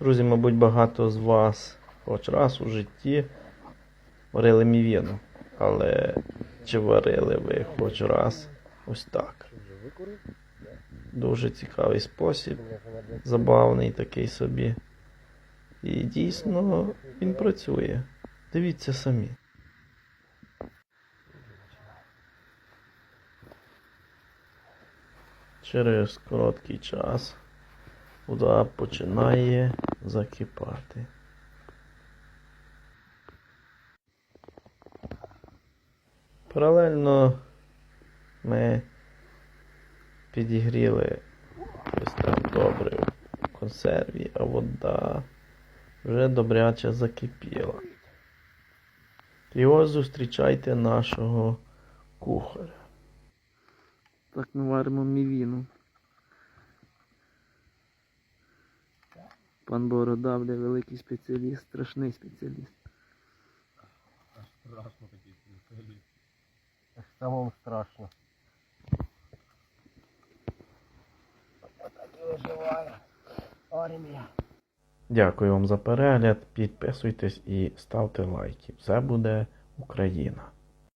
Друзі, мабуть, багато з вас хоч раз у житті варили мівіну. Але чи варили ви хоч раз ось так? Дуже цікавий спосіб, забавний такий собі. І дійсно він працює. Дивіться самі. Через короткий час вода починає закипати. Паралельно ми підігріли ось так добре в консерві, а вода вже добряче закипіла. І ось зустрічайте нашого кухаря. Так ми варимо мівіну. Пан Борода, бля, великий спеціаліст, страшний спеціаліст. Страшно такий спеціаліст. Самому страшно. Дякую вам за перегляд. Підписуйтесь і ставте лайки. Все буде Україна.